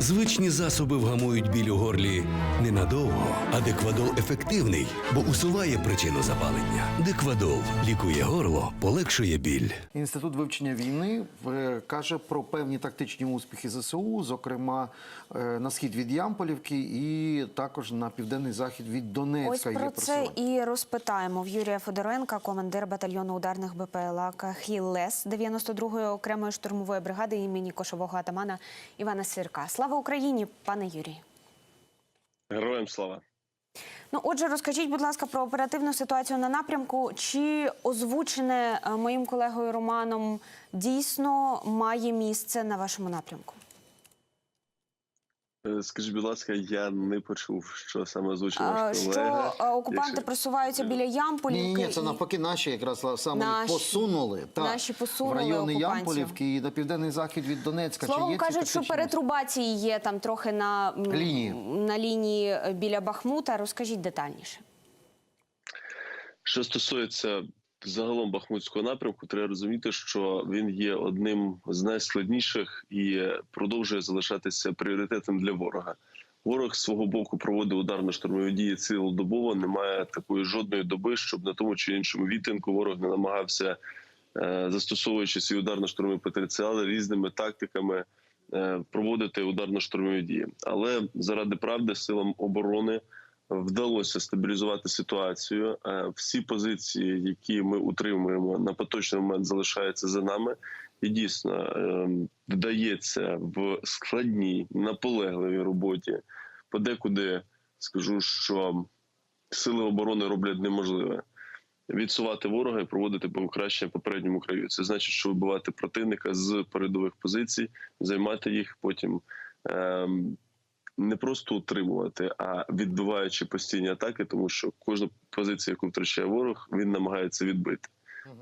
Звичні засоби вгамують біль у горлі ненадовго, а Деквадол ефективний, бо усуває причину запалення. Деквадол лікує горло, полегшує біль. Інститут вивчення війни е, каже про певні тактичні успіхи ЗСУ, зокрема е, на схід від Ямполівки і також на південний захід від Ось Донецька. про це і розпитаємо в Юрія Федоренка, командир батальйону ударних БПЛА «Хіллес» 92-ї окремої штурмової бригади імені кошового атамана Івана Сирка. Слава Україні, пане Юрій. Героям слава. Ну, отже, розкажіть, будь ласка, про оперативну ситуацію на напрямку. Чи озвучене е, моїм колегою Романом дійсно має місце на вашому напрямку? Е, Скажіть, будь ласка, я не почув, що саме озвучив ваш Що колега. окупанти Якщо- просуваються біля Ямполівки? Ні, ні, це і- навпаки наші якраз саме Наші. посунули так, Наші посунули в райони окупантів. Ямполівки і на південний захід від Донецька. Словом кажуть, що перетрубації є там трохи на Лінії. на лінії е, біля Бахмута. Розкажіть детальніше. Що стосується загалом Бахмутського напрямку, треба розуміти, що він є одним з найскладніших і продовжує залишатися пріоритетом для ворога. Ворог свого боку проводить ударно-штурмові дії цілодобово. Немає такої жодної доби, щоб на тому чи іншому відтинку ворог не намагався, е, застосовуючи свій ударно-штурмовий потенціал різними тактиками, е, проводити ударно-штурмові дії. Але заради правди силам оборони вдалося стабілізувати ситуацію. Е, Всі позиції, які ми утримуємо на поточний момент, залишаються за нами. І дійсно е, вдається в складній наполегливій роботі. Подекуди скажу, що сили оборони роблять неможливе відсувати ворога і проводити покращення попередньому краю. Це значить, що вибивати противника з передових позицій, займати їх потім. ем, не просто утримувати, а відбиваючи постійні атаки, тому що кожна позиція, яку втрачає ворог, він намагається відбити.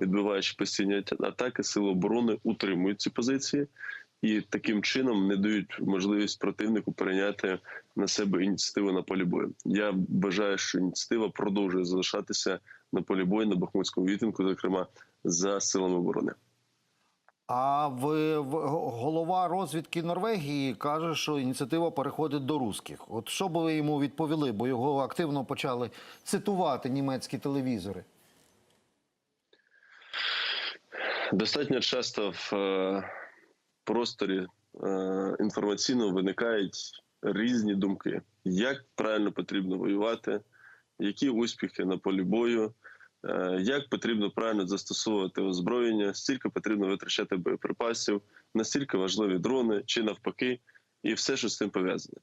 Відбиваючи постійні атаки, сили оборони утримують ці позиції і таким чином не дають можливість противнику перейняти на себе ініціативу на полі бою. Я вважаю, що ініціатива продовжує залишатися на полі бою на Бахмутському відтинку, зокрема за силами оборони. А в, в голова розвідки Норвегії каже, що ініціатива переходить до русських. От що би ви йому відповіли, бо його активно почали цитувати німецькі телевізори. Достатньо часто в е, просторі е, інформаційно виникають різні думки, як правильно потрібно воювати, які успіхи на полі бою, як потрібно правильно застосовувати озброєння, стільки потрібно витрачати боєприпасів, настільки важливі дрони чи навпаки, і все, що з цим пов'язане.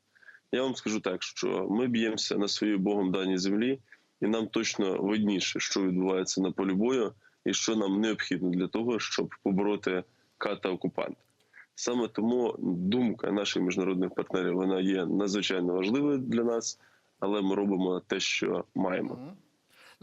Я вам скажу так, що ми б'ємося на своїй Богом даній землі, і нам точно видніше, що відбувається на полі бою, і що нам необхідно для того, щоб побороти ката окупанта. Саме тому думка наших міжнародних партнерів вона є надзвичайно важливою для нас, але ми робимо те, що маємо.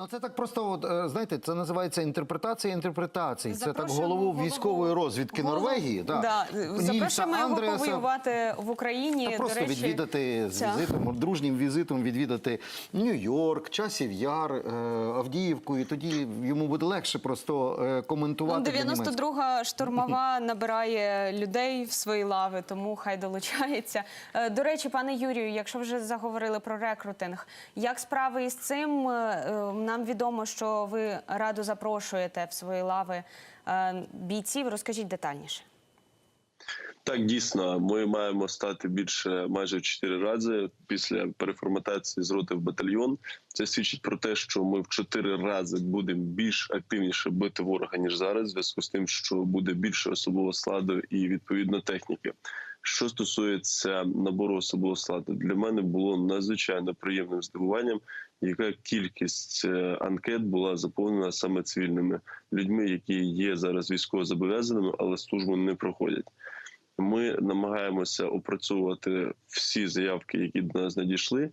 Ну це так просто, от, е, знаєте, це називається інтерпретація інтерпретацій. Це так голову військової розвідки голову- Норвегії. Да. Да. Запрошуємо його Андреаса. повоювати в Україні. Та просто До речі, відвідати з ця- візитом, дружнім візитом відвідати Нью-Йорк, Часів Яр, е, Авдіївку, і тоді йому буде легше просто е, коментувати. для німецьких. 92-га штурмова набирає людей в свої лави, тому хай долучається. До речі, пане Юрію, якщо вже заговорили про рекрутинг, як справи із цим? Нам відомо, що ви радо запрошуєте в свої лави е, бійців. Розкажіть детальніше. Так, дійсно, ми маємо стати більше майже в чотири рази після переформатації з роти в батальйон. Це свідчить про те, що ми в чотири рази будемо більш активніше бити ворога ніж зараз, в зв'язку з тим, що буде більше особового складу і відповідно техніки. Що стосується набору особового складу, для мене було надзвичайно приємним здивуванням, яка кількість е, анкет була заповнена саме цивільними людьми, які є зараз військовозобов'язаними, але службу не проходять. Ми намагаємося опрацьовувати всі заявки, які до нас надійшли.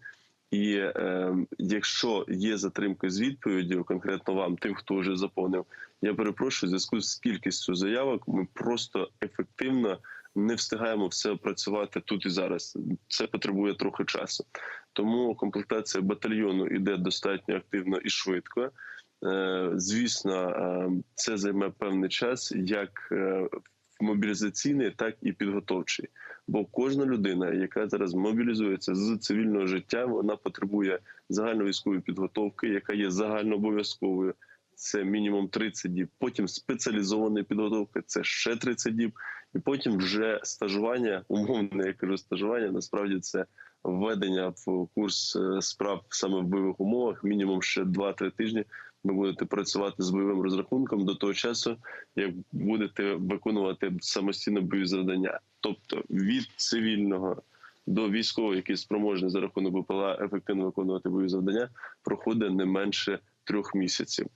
І е, якщо є затримка з відповіддю, конкретно вам, тим, хто вже заповнив, я перепрошую, в зв'язку з кількістю заявок, ми просто ефективно не встигаємо все опрацювати тут і зараз. Це потребує трохи часу. Тому комплектація батальйону йде достатньо активно і швидко. Е, звісно, е, це займе певний час, як е, мобілізаційний, так і підготовчий. Бо кожна людина, яка зараз мобілізується з цивільного життя, вона потребує загальновійськової підготовки, яка є загальнообов'язковою. Це мінімум 30 діб. Потім спеціалізована підготовка, це ще 30 діб. І потім вже стажування, умовне, я кажу, стажування, насправді це введення в курс е, справ саме в бойових умовах, мінімум ще 2-3 тижні. Ви будете працювати з бойовим розрахунком до того часу, як будете виконувати самостійно бойові завдання. Тобто від цивільного до військового, який спроможний за рахунок БПЛА ефективно виконувати бойові завдання, проходить не менше трьох місяців.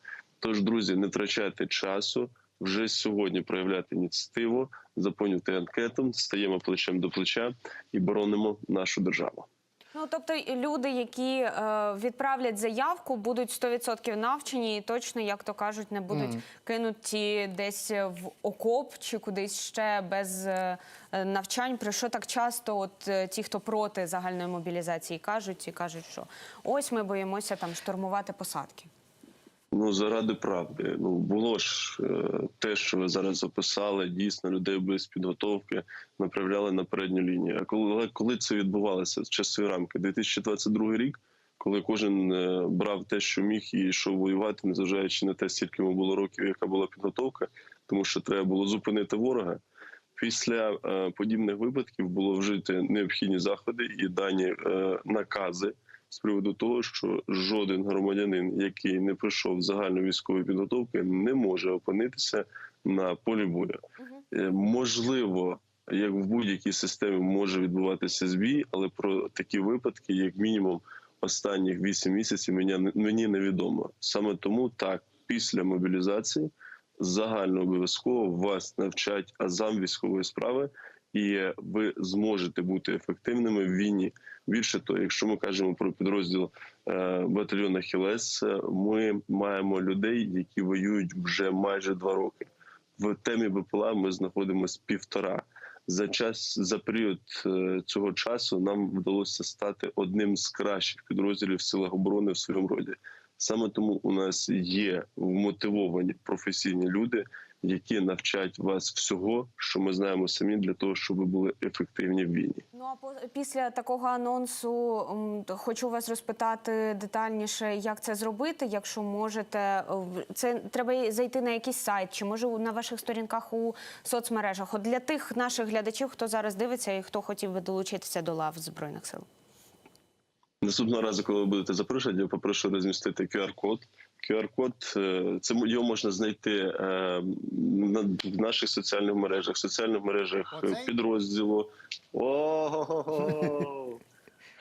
Тож, друзі, не втрачайте часу. Вже сьогодні проявляти ініціативу, заповнювати анкету, стаємо плечем до плеча і боронимо нашу державу. Ну тобто люди, які е, відправлять заявку, будуть 100% навчені і точно, як то кажуть, не будуть кинуті десь в окоп чи кудись ще без е, навчань. Про що так часто, от е, ті, хто проти загальної мобілізації, кажуть і кажуть, що ось ми боїмося там штурмувати посадки. Ну заради правди. Ну було ж е, те, що ви зараз описали, дійсно людей без підготовки направляли на передню лінію. А коли коли це відбувалося з часові рамки? 2022 рік, коли кожен е, брав те, що міг, і йшов воювати, незважаючи на те, скільки йому було років, яка була підготовка, тому що треба було зупинити ворога. Після е, подібних випадків було вжити необхідні заходи і дані накази з приводу того, що жоден громадянин, який не пройшов загальну військову підготовку, не може опинитися на полі бою. Е, Можливо, як в будь-якій системі може відбуватися збій, але про такі випадки, як мінімум, останніх 8 місяців, мені, мені невідомо. Саме тому так, після мобілізації загально обов'язково вас навчать азам військової справи, і ви зможете бути ефективними в війні. Більше того, якщо ми кажемо про підрозділ е, батальйону Хілес, е, ми маємо людей, які воюють вже майже два роки. В темі БПЛА ми знаходимося півтора. За час за період е, цього часу нам вдалося стати одним з кращих підрозділів в силах оборони в своєму роді. Саме тому у нас є вмотивовані професійні люди, які навчать вас всього, що ми знаємо самі, для того, щоб ви були ефективні в війні. Ну а після такого анонсу хочу вас розпитати детальніше, як це зробити, якщо можете. Е, Це треба зайти на якийсь сайт, чи може на ваших сторінках у соцмережах. От для тих наших глядачів, хто зараз дивиться і хто хотів би долучитися до лав збройних сил. Наступного разу, коли ви будете запрошені, я попрошу розмістити QR-код. QR-код е, це його можна знайти е, в наших соціальних мережах, в соціальних мережах е, Оцей? підрозділу. О,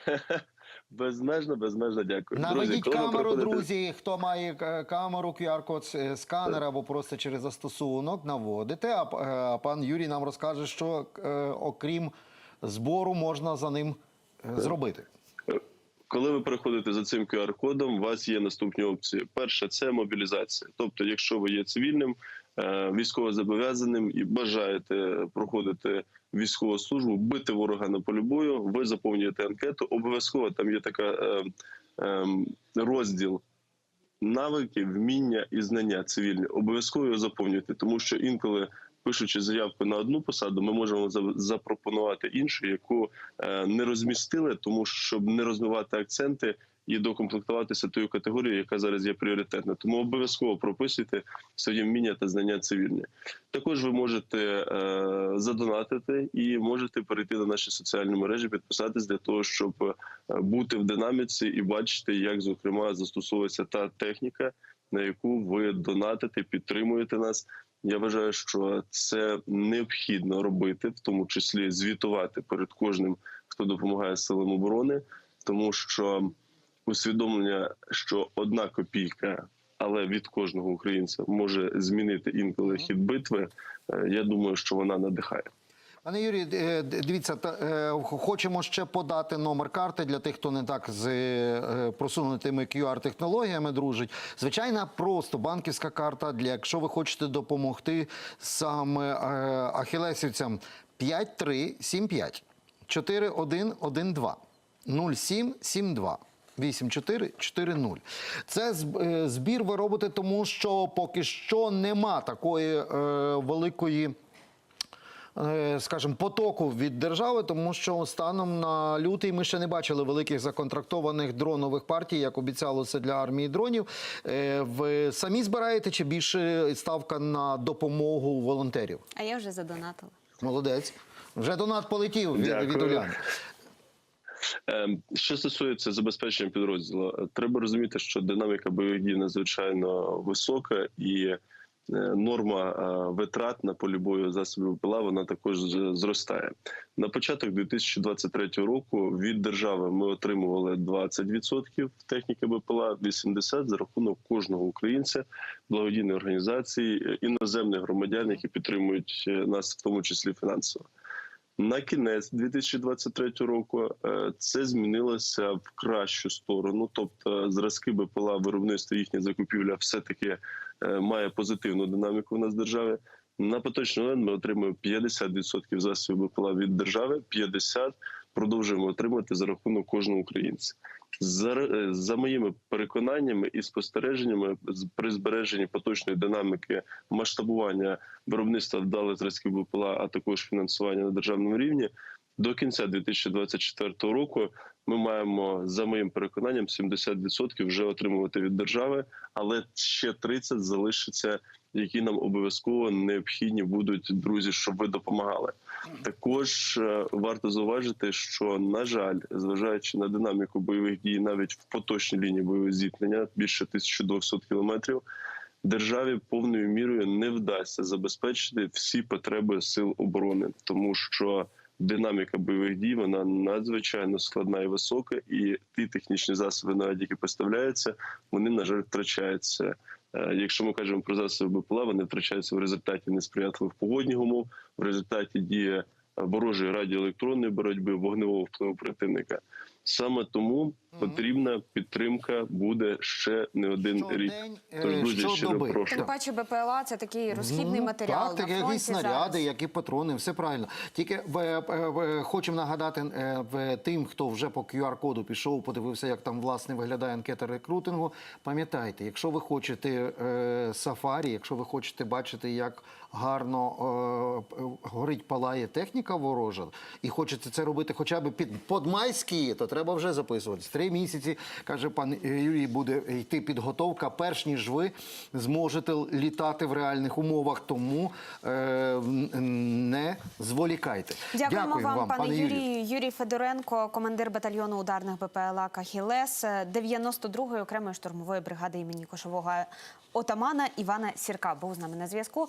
безмежно, безмежно дякую. Наведіть ви камеру, приходите- друзі. Хто має камеру, QR-код сканер або просто через застосунок, наводите. А пан Юрій нам розкаже, що окрім збору можна за ним зробити. Коли ви переходите за цим QR-кодом, у вас є наступні опції. Перше це мобілізація. Тобто, якщо ви є цивільним, е, військовозобов'язаним і бажаєте проходити військову службу, бити ворога на полі бою, ви заповнюєте анкету. Обов'язково там є така е, е, розділ. Навики, вміння і знання цивільні обов'язково його заповнюйте, тому що інколи, пишучи заявку на одну посаду, ми можемо запропонувати іншу, яку е, не розмістили, тому щоб не розмивати акценти і докомплектуватися тою категорією, яка зараз є пріоритетна. Тому обов'язково прописуйте свої вміння та знання цивільні. Також ви можете е, задонатити і можете перейти на наші соціальні мережі, підписатись для того, щоб е, бути в динаміці і бачити, як зокрема застосовується та техніка, на яку ви донатите, підтримуєте нас. Я вважаю, що це необхідно робити, в тому числі звітувати перед кожним, хто допомагає силам оборони, тому що усвідомлення, що одна копійка, але від кожного українця може змінити інколи хід битви. е, Я думаю, що вона надихає. Пане Юрій, е, дивіться, е, хочемо ще подати номер карти для тих, хто не так з е, просунутими QR-технологіями дружить. Звичайна просто банківська карта, для якщо ви хочете допомогти саме ахілесівцям 5375 4112 0772 8440. Це зб- збір ви робите, тому що поки що нема такої е, великої скажімо, потоку від держави, тому що станом на лютий ми ще не бачили великих законтрактованих дронових партій, як обіцяло це для армії дронів. Е, Ви самі збираєте чи більше ставка на допомогу волонтерів? А я вже задонатила. Молодець. Вже донат полетів від, від Уляни. Ем, Що стосується забезпечення підрозділу, е, треба розуміти, що динаміка бойових дій надзвичайно висока, і е, норма е, витрат на полі бою засобів ПЛА вона також зростає. На початок 2023 року від держави ми отримували 20% техніки БПЛА, 80% за рахунок кожного українця, благодійної організації, е, іноземних громадян, які підтримують е, нас, в тому числі фінансово. На кінець 2023 року е, це змінилося в кращу сторону. Тобто, зразки БПЛА, виробництво їхня закупівля, все таки має позитивну динаміку в нас в державі. На поточний момент ми отримуємо 50% засобів БПЛА від держави, 50% продовжуємо отримувати за рахунок кожного українця. За, е, за моїми переконаннями і спостереженнями, при збереженні поточної динаміки масштабування виробництва вдалих зразків БПЛА, а також фінансування на державному рівні. До кінця 2024 року ми маємо, за моїм переконанням, 70% вже отримувати від держави, але ще 30% залишиться, які нам обов'язково необхідні будуть друзі, щоб ви допомагали. Також е, варто зауважити, що на жаль, зважаючи на динаміку бойових дій, навіть в поточній лінії бойового зіткнення більше 1200 кілометрів, державі повною мірою не вдасться забезпечити всі потреби сил оборони, тому що динаміка бойових дій вона надзвичайно складна і висока, і ті технічні засоби, навіть які поставляються, вони на жаль втрачаються. Е, Якщо ми кажемо про засоби БПЛА, вони втрачаються в результаті несприятливих погодних умов, в результаті дії е, ворожої радіоелектронної боротьби, вогневого впливу противника. Саме тому потрібна підтримка буде ще не один рік. Щодень, Тож, е, друзі, щиро щодоби. прошу. Тим паче БПЛА це такий розхідний Ну, матеріал. Так, так, на які фронті снаряди, зараз. які патрони, все правильно. Тільки в, е, хочемо нагадати е, в, тим, хто вже по QR-коду пішов, подивився, як там власне виглядає анкета рекрутингу. Пам'ятайте, якщо ви хочете е, сафарі, якщо ви хочете бачити, як гарно е, е, горить палає техніка ворожа, і хочете це робити хоча б під подмайські, то треба вже записуватись. Три місяці, каже пан Юрій, буде йти підготовка, перш ніж ви зможете літати в реальних умовах. Тому е, не зволікайте. Дякуємо Дякую вам, пане Юрію. Юрію. Юрій Федоренко, командир батальйону ударних БПЛА Кахілес 92-ї окремої штурмової бригади імені кошового отамана Івана Сірка. Був з нами на зв'язку.